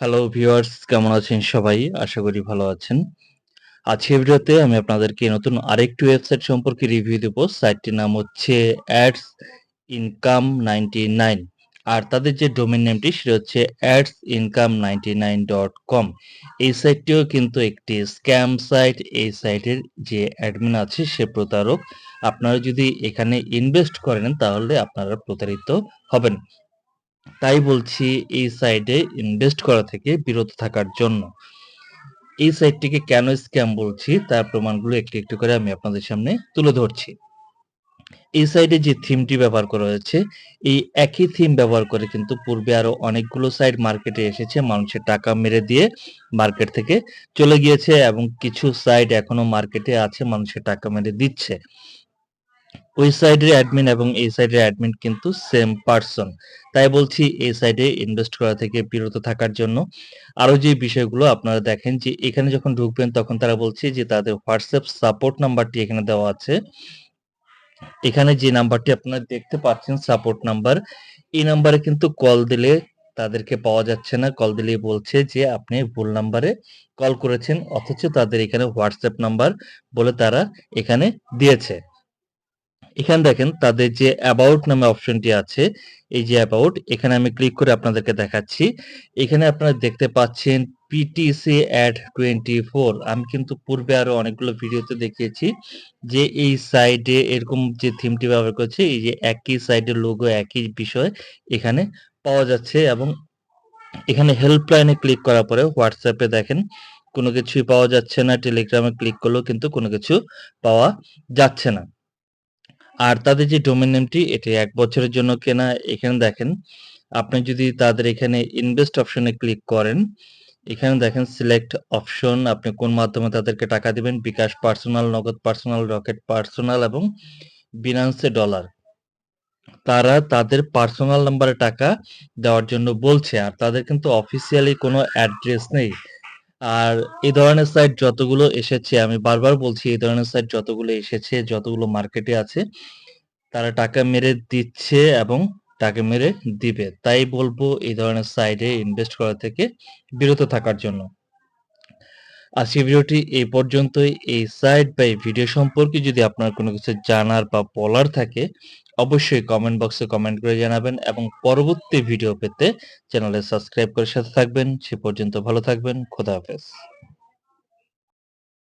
Hello viewers কেমন আছেন সবাই? আশা করি ভালো আছেন। আজকের ভিডিওতে আমি আপনাদেরকে নতুন আরেকটি ওয়েবসাইট সম্পর্কে রিভিউ দেব। সাইটটির নাম হচ্ছে অ্যাডস ইনকাম 99 আর তাদের যে ডোমেইন নেমটি সেটা হচ্ছে adsincome99.com এই সাইটটিও কিন্তু একটি স্ক্যাম সাইট। এই সাইটের যে অ্যাডমিন আছে, সে প্রতারক। আপনারা যদি এখানে ইনভেস্ট করেন তাহলে আপনারা প্রতারিত হবেন। তাই বলছি এই সাইটে ইনভেস্ট করা থেকে বিরত থাকার জন্য। এই সাইটটিকে কেন স্ক্যাম বলছি তার প্রমাণগুলো একটু, একটু করে আমি আপনাদের সামনে তুলে ধরছি। এই সাইডে যে থিমটি ব্যবহার করা হয়েছে, এই একই থিম ব্যবহার করে কিন্তু পূর্বে আরও অনেকগুলো সাইট মার্কেটে এসেছে। মানুষের টাকা মেরে দিয়ে মার্কেট থেকে চলে গিয়েছে এবং কিছু সাইট এখনও মার্কেটে আছে মানুষের টাকা মেরে দিচ্ছে। ওই সাইডের অ্যাডমিন এবং এই সাইডের অ্যাডমিন কিন্তু সেম পারসন। তাই বলছি এই সাইডে ইনভেস্ট করা থেকে বিরত থাকার জন্য। আরও যে বিষয়গুলো আপনারা দেখেন যে এখানে যখন ঢুকবেন তখন তারা বলছে যে তাদের WhatsApp সাপোর্ট নাম্বারটি এখানে দেওয়া আছে। এখানে যে নাম্বারটি আপনারা দেখতে পাচ্ছেন সাপোর্ট নাম্বার, এই নাম্বারে কিন্তু কল দিলে তাদেরকে পাওয়া যাচ্ছে না। কল দিলেই বলছে যে আপনি ভুল নাম্বারে কল করেছেন অথচ তাদের এখানে WhatsApp নাম্বার বলে তারা এখানে দিয়েছে। এখানে দেখেন তাদের যে অ্যাবাউট নামে অপশনটি আছে, এই যে অ্যাবাউট এখানে আমি ক্লিক করে আপনাদেরকে দেখাচ্ছি। এখানে আপনারা দেখতে পাচ্ছেন পিটিসি অ্যাড 24 আমি কিন্তু পূর্বে আরও অনেকগুলো ভিডিওতে দেখিয়েছি যে এই সাইডে এরকম যে থিমটি ব্যবহার করছে এই যে একই সাইডের লোগো একই বিষয় এখানে পাওয়া যাচ্ছে এবং এখানে হেল্পলাইনে ক্লিক করার পরে এ দেখেন কোনো কিছুই পাওয়া যাচ্ছে না। টেলিগ্রামে ক্লিক করলেও কিন্তু কোনো কিছু পাওয়া যাচ্ছে না। আর তাদের যে ডোমেইন নেমটি এটি এক বছরের জন্য কেনা। এখানে দেখেন আপনি যদি তাদের এখানে ইনভেস্ট অপশনে ক্লিক করেন, এখানে দেখেন সিলেক্ট অপশন আপনি কোন মাধ্যমে তাদেরকে টাকা দিবেন। BKash personal, Nagad personal, Rocket personal এবং বিনান্সে ডলার। তারা তাদের পার্সোনাল নাম্বারে টাকা দেওয়ার জন্য বলছে। আর তাদের কিন্তু অফিসিয়ালি কোনো অ্যাড্রেস নেই। আর এই ধরনের সাইট যতগুলো এসেছে আমি বারবার বলছি এই ধরনের সাইট যতগুলো এসেছে, যতগুলো মার্কেটে আছে, তারা টাকা মেরে দিচ্ছে এবং টাকা মেরে দিবে। তাই বলব এই ধরনের সাইটে ইনভেস্ট করা থেকে বিরত থাকার জন্য। আজকের ভিডিওটি এই পর্যন্তই। এই সাইট বা এই ভিডিও সম্পর্কে যদি আপনার কোনো কিছু জানার বা বলার থাকে অবশ্যই কমেন্ট বক্সে কমেন্ট করে জানাবেন এবং পরবর্তী ভিডিও পেতে চ্যানেলে সাবস্ক্রাইব করে সাথে থাকবেন। সে পর্যন্ত ভালো থাকবেন। খোদা হাফেজ।